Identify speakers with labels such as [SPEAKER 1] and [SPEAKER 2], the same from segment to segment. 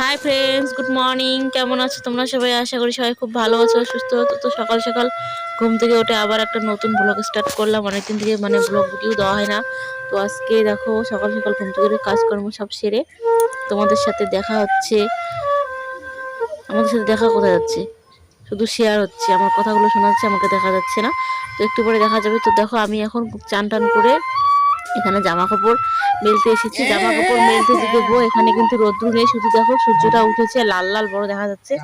[SPEAKER 1] Hi friends good morning কেমন আছো তোমরা সবাই? আশা করি সবাই খুব ভালো আছো, সুস্থ হতো তো সকাল সকাল ঘুম থেকে উঠে আবার একটা নতুন ব্লগ স্টার্ট করলাম। অনেকদিন থেকে মানে ব্লগ ভিডিও দেওয়া হয় না। তো আজকে দেখো, সকাল সকাল ঘুম থেকে উঠে কাজকর্ম সব সেরে তোমাদের সাথে দেখা হচ্ছে। আমাদের সাথে দেখা কোথায় যাচ্ছে? শুধু শেয়ার হচ্ছে। আমার কথাগুলো শোনা যাচ্ছে, আমাকে দেখা যাচ্ছে না। তো একটু পরে দেখা যাবে। তো দেখো, আমি এখন চান টান করে এখানে জামা কাপড় মেলতে এসেছি। জামা কাপড় মেলতে দেবো এখানে কিন্তু রোদ্রু নেই। শুধু দেখো সূর্যটা উঠেছে লাল লাল বড় দেখা যাচ্ছে।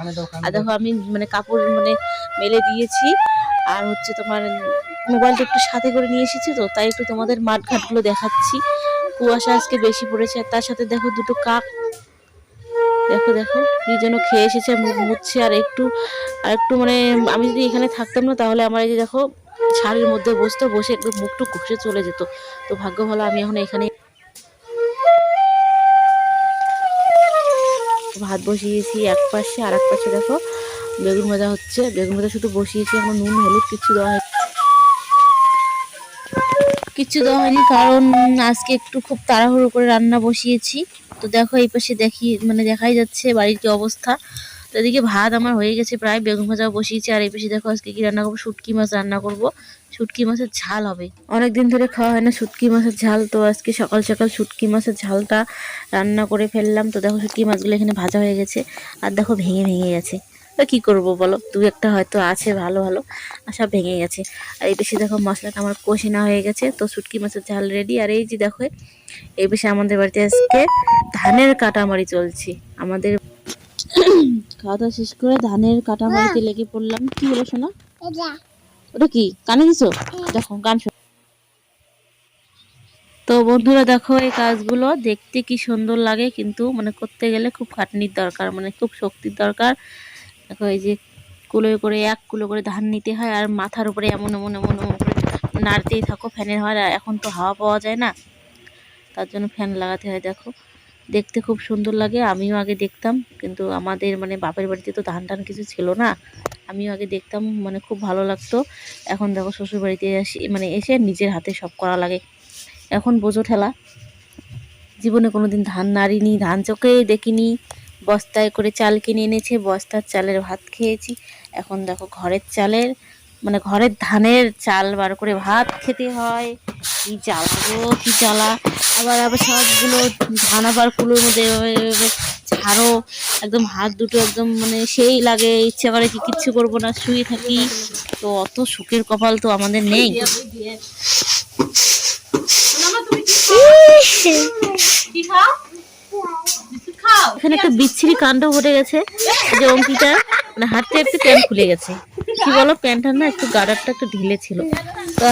[SPEAKER 1] আর দেখো আমি মানে কাপড় মানে মেলে দিয়েছি। আর হচ্ছে তোমার মোবাইলটা একটু সাথে করে নিয়ে এসেছি তো তাই একটু তোমাদের মাঠঘাটগুলো দেখাচ্ছি। কুয়াশা আজকে বেশি পড়েছে আর তার সাথে দেখো দুটো কাক দেখো দেখো, কি যেন খেয়ে এসেছে, মুখ মুছছে, আর একটু আর একটু মানে আমি যদি এখানে থাকতাম না, তাহলে আমার এই যে দেখো শাড়ির মধ্যে বসতো, বসে একটু মুখটুক ঘষে চলে যেত। তো ভাগ্য ভালো, আমি এখন এখানে ভাত বসিয়েছি এক পাশে, আর এক পাশে দেখো, বেগুন ভাজা হচ্ছে। বেগুন ভাজা শুধু বসিয়েছি, এখন নুন, হলুদ কিছু দেওয়া হয়নি। কিচ্ছু দেওয়া হয়নি, কারণ আজকে একটু খুব তাড়াহুড়ো করে রান্না বসিয়েছি। তো দেখো এই পাশে দেখি মানে দেখাই যাচ্ছে বাড়ির কি অবস্থা। তো এদিকে ভাত আমার হয়ে গেছে প্রায়, বেগুন ভাজা বসিয়েছি। আর এই পাশে দেখো আজকে কি রান্না করব? শুটকি মাছ রান্না করব। শুটকি মাছের ঝাল হবে। অনেকদিন ধরে খাওয়া হয় না শুটকি মাছের ঝাল, তো আজকে সকাল সকাল শুটকি মাছের ঝালটা রান্না করে ফেললাম। তো দেখো শুটকি মাছগুলো এখানে ভাজা হয়ে গেছে, আর দেখো ভেঙে ভেঙে গেছে। তো কী করব বলো? দু একটা হয়তো আছে ভালো ভালো, আর সব ভেঙে গেছে। আর এই বেশি দেখো মশলাটা আমার কষে না হয়ে গেছে, তো শুটকি মাছের ঝাল রেডি আর এই যে দেখো এই বেশি আমাদের বাড়িতে আজকে ধানের কাটামারি চলছে। আমাদের খাওয়া দাওয়া শেষ করে ধানের কাটামারিতে লেগে পড়লাম। কি হলো শোনা? ওটা কি? কানে দিছো? দেখো গান শোনো। তো বন্ধুরা দেখো এই কাজগুলো দেখতে কি সুন্দর লাগে কিন্তু মানে করতে গেলে খুব খাটনির দরকার মানে খুব শক্তির দরকার। দেখো এই যে কুলো করে এক কুলো করে ধান নিতে হয় আর মাথার উপরে এমন এমন এমন এমন করে নাড়তেই থাকো ফ্যানের হাওয়া এখন তো হাওয়া পাওয়া যায় না। তার জন্য ফ্যান লাগাতে হয়, দেখো। দেখতে খুব সুন্দর লাগে, আমিও আগে দেখতাম, কিন্তু আমাদের মানে বাপের বাড়িতে তো ধান টান কিছু ছিল না, আমিও আগে দেখতাম মানে খুব ভালো লাগতো। এখন দেখো শ্বশুর বাড়িতে আসি মানে এসে নিজের হাতে সব করা লাগে। এখন বোঝো ঠেলা, জীবনে কোনো দিন ধান নাড়িনি, ধান চোখে দেখিনি, বস্তায় করে চাল কিনে এনেছে, বস্তার চালের ভাত খেয়েছি। এখন দেখো ঘরের চালের মানে ঘরের ধানের চাল বার করে ভাত খেতে হয় কি জ্বালা গো কি জ্বালা? আবার আবার সবগুলো ধান আবার কুলোর মধ্যে ঝাড়ো একদম হাত দুটো একদম মানে সেই লাগে ইচ্ছে করে কি কিচ্ছু করব না শুয়ে থাকি। তো অত সুখের কপাল তো আমাদের নেই। এখানে একটা বিচ্ছিরি কাণ্ড ঘটে গেছে। যে অঙ্কিতা মানে হাঁটতে হাঁটতে প্যান্ট খুলে গেছে। কি বলো প্যান্টটা না একটু গার্ডারটা একটু ঢিলে ছিল। তো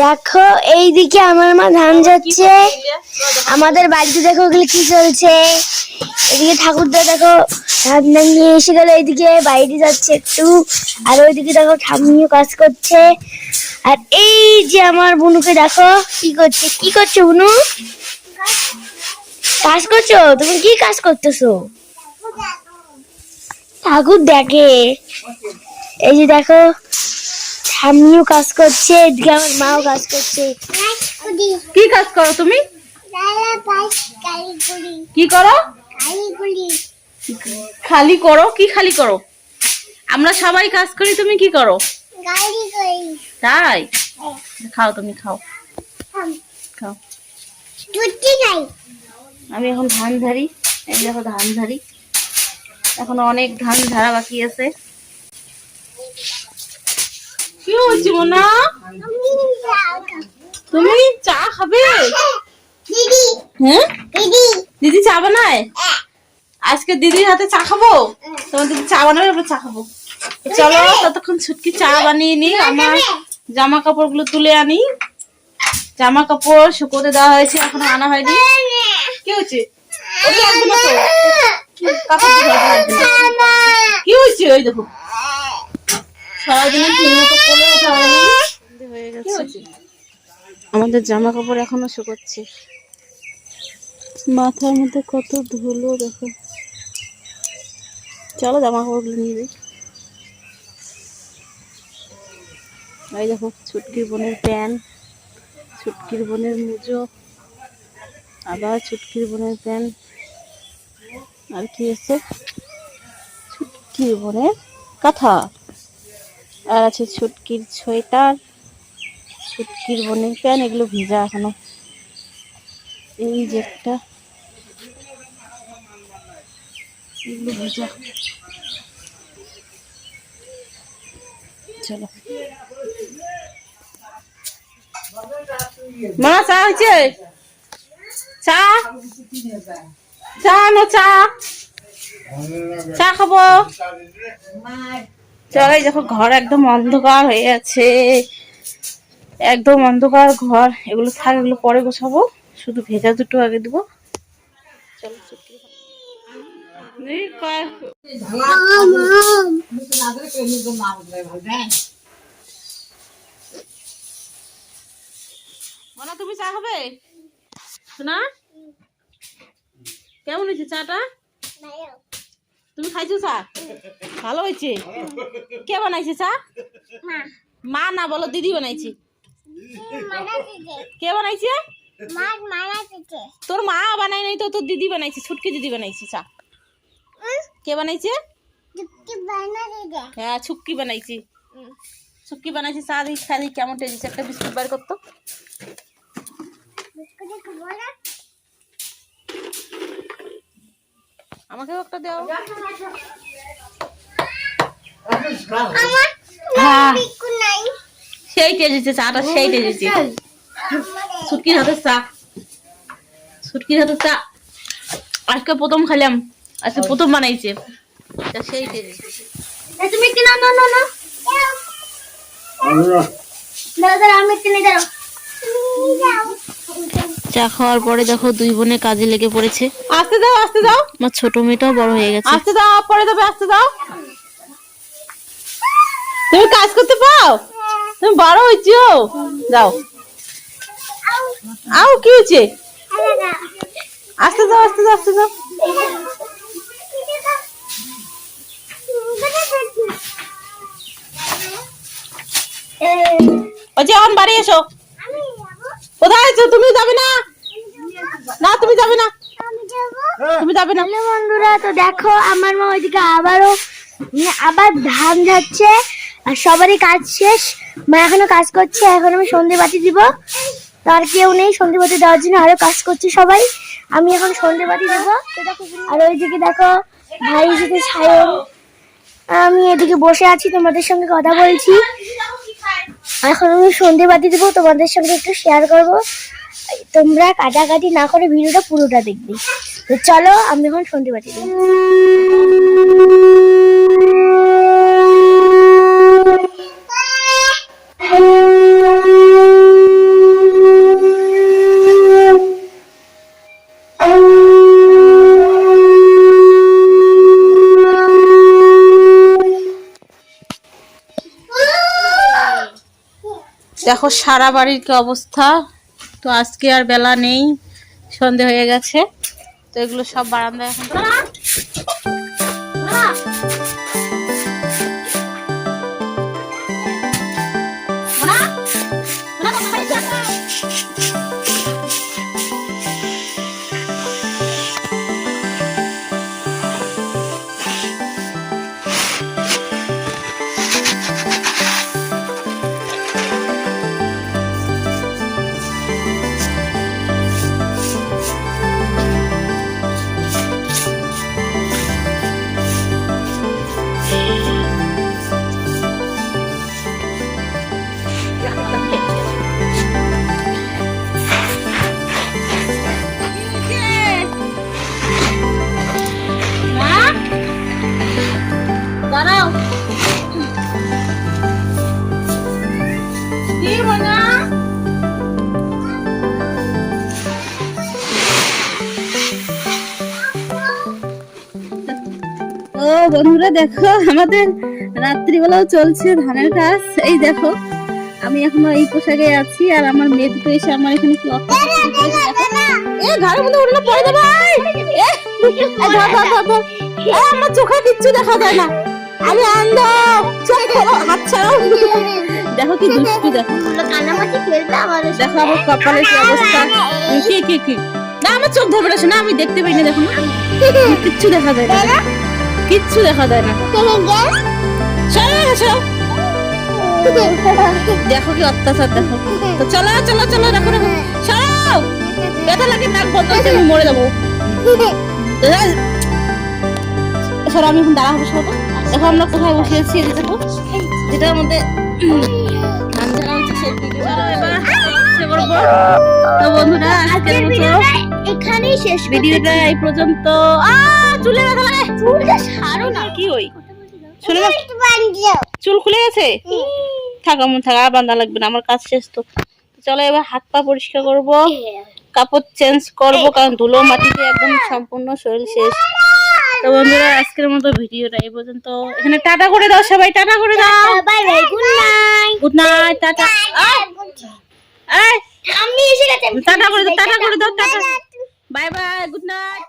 [SPEAKER 2] দেখো এইদিকে আমার মা ধান যাচ্ছে আমাদের বাড়িতে দেখো ওগুলো কি চলছে। এদিকে ঠাকুরদা দেখো ধান নিয়ে এসে গেল এইদিকে বাইরে যাচ্ছে একটু আর ওইদিকে দেখো ঠাম্মিও কাজ করছে। আর এই যে আমার বুনুকে দেখো কি করছে কি করছ বুনু? কাজ করছ? তুমি কি কাজ করতেছো? ঠাকুর দেখে। এই যে দেখো ঠাম্মিও কাজ করছে এদিকে আমার মাও কাজ করছে।
[SPEAKER 1] কি কাজ করো তুমি? কি করো? খালি করো, কি খালি করো? আমরা সবাই কাজ করি, তুমি কি করো? তাই? খাও তুমি, খাও। আমি এখন ধান ধারি, এই দেখো ধান ধারি। এখন অনেক ধান ধারা বাকি আছে। কি হয়েছে, মোনা? তুমি চা খাবে? হ্যাঁ? দিদি। চা বানায়? আজকে দিদির হাতে চা খাব? তোমার দিদি চা বানাবে আমরা চা খাব। চলো ততক্ষণ ছুটকি চা বানিয়ে নি আমার জামা কাপড়গুলো তুলে আনি। জামা কাপড় শুকোতে দেওয়া হয়েছে এখনও আনা হয়নি। কি না। কি হয়েছে? ওই দেখো। সারাদিনে ঠিক মতো কোলে ওঠা হয়নি হয়ে গেছে। আমাদের জামা কাপড় এখনও শুকোচ্ছে। মাথার মধ্যে কত ধুলো দেখো। চলো জামা কাপড়গুলো নিয়ে যাই।
[SPEAKER 3] এই দেখো, ছুটকির বোনের প্যান ছুটকির বোনের মুজো, আবার ছুটকির বোনের প্যান আর কি আছে? ছুটকির বোনের কাঁথা। আর আছে ছুটকির সোয়েটার, ছুটকির বোনের প্যান এগুলো ভিজা এখনও। এই যে একটা এগুলো ভিজা। চলো। মা, চা হয়েছে? চা? চা নো চা। চা খাব। চলো দেখো, ঘর একদম অন্ধকার হয়ে আছে একদম অন্ধকার ঘর। এগুলো থাক এগুলো পরে গোছাবো। শুধু ভেজা দুটো আগে দেবো। চলো। মনা তুমি চা খাবে? শোনা? কেমন হয়েছে চাটা? তুমি খাইছো চা? ভালো হয়েছে? কে বানাইছে চা? মা। না বলো দিদি বানাইছে। কে বানাইছে? তোর মা বানাই নাই তো তোর দিদি বানাইছে ছুটকি দিদি বানাইছে চা। কে বানাইছে? হ্যাঁ বানাইছি। ছুটকি বানাইছি চা খালি কেমন একটা বিস্কুট বার করতো। আমাকেও একটা দাও। হ্যাঁ। সেই টেজেছে চাটা সেই টেজেছে সুটকির হাতে চা। সুটকির হাতে চা। আজকে প্রথম খাইলাম আজকে প্রথম বানাইছে। সেই
[SPEAKER 2] তুমি কিনা না না না। দাও
[SPEAKER 3] চা খাওয়ার পরে দেখো দুই বোনে কাজে লেগে পড়েছে। আস্তে দাও আস্তে দাও। আমার ছোট মেয়েটাও বড় হয়ে গেছে। আস্তে দাও পরে যাবে আস্তে দাও। তুমি কাজ করতে পাও? তুমি বড় হয়েছো। যাও আও কি হয়েছে? আস্তে দাও আস্তে দাও আস্তে দাও। ওই যে বাড়ি এসো। কোথায় আছো? তুমি যাবে না? না, তুমি যাবে না। তুমি যাবে না।
[SPEAKER 2] বন্ধুরা, তো দেখো, আমার মা ওইদিকে আবারও আবার ধান যাচ্ছে আর সবারই কাজ শেষ। মা এখনও কাজ করছে, এখন আমি সন্ধে বাতি দিব তার কেউ নেই সন্ধে বাতি দেওয়ার জন্য আরও কাজ করছে সবাই। আমি এখন সন্ধে বাতি দেবো। আর ওইদিকে দেখো, ভাই এদিকে সায়ন। আমি এদিকে বসে আছি, তোমাদের সঙ্গে কথা বলছি। এখন আমি সন্ধে বাতি দেবো, তোমাদের সঙ্গে একটু শেয়ার করব। তোমরা কাটাকাটি না করে ভিডিওটা পুরোটা দেখবে। তো চলো আমি এখন সন্ধে বাতি দেবো
[SPEAKER 3] দেখো, সারা বাড়ির কি অবস্থা? তো আজকে আর বেলা নেই, সন্ধে হয়ে গেছে। তো এগুলো সব বারান্দায় এখন। দেখো আমাদের রাত্রিবেলাও চলছে ধানের কাজ। এই দেখো আমি এখনও এই পোশাকে আছি আর আমার মেয়ে দুটো এসে আমার এখানে কি। এ ঘরের মধ্যে উঠলে পড়ে যাবে আমার চোখে কিচ্ছু দেখা যায় না। আমি আন্ধ চোখ হাত ছাড়াও দেখো কি দুষ্টু দেখো। দেখো আমার কপালের কি অবস্থা? কি কি কি? না আমার চোখ ধরবে না শোনা আমি দেখতে পাই না দেখো কিচ্ছু দেখা যায় না। কিচ্ছু দেখা যায় না। দেখো কি অত্যাচার দেখো। তো চলো চলো চলো দেখো দেখো। সরো ব্যথা লাগে নাক বন্ধ হচ্ছে আমি মরে যাব। সরো আমি এখন দাঁড়াবো সরো দেখো আমরা কোথায় এই যে দেখো। যেটার মধ্যে ঝাড়া হচ্ছে তো বন্ধুরা আজকের মতো
[SPEAKER 2] এখানেই শেষ
[SPEAKER 3] ভিডিওটা এই পর্যন্ত। আ চুলে ব্যথা লাগে
[SPEAKER 2] চুলটা সারো না।
[SPEAKER 3] কি ওই? শোনো না। চুল খুলে গেছে? থাকা মন থাকা আর বান্ধা লাগবে না আমার কাজ শেষ তো। চলো এবার হাত পা পরিষ্কার করব। কাপড় চেঞ্জ করব কারণ ধুলো মাটিতে একদম সম্পূর্ণ শরীর শেষ। তো বন্ধুরা আজকের মতো ভিডিওটা এই পর্যন্ত। এখানে টাটা করে দাও সবাই টাটা করে দাও।
[SPEAKER 2] Bye bye good night
[SPEAKER 3] good night tata.
[SPEAKER 2] আমি এসে গেছে
[SPEAKER 3] টাটা করে দাও টাটা করে দাও tata. Bye bye good night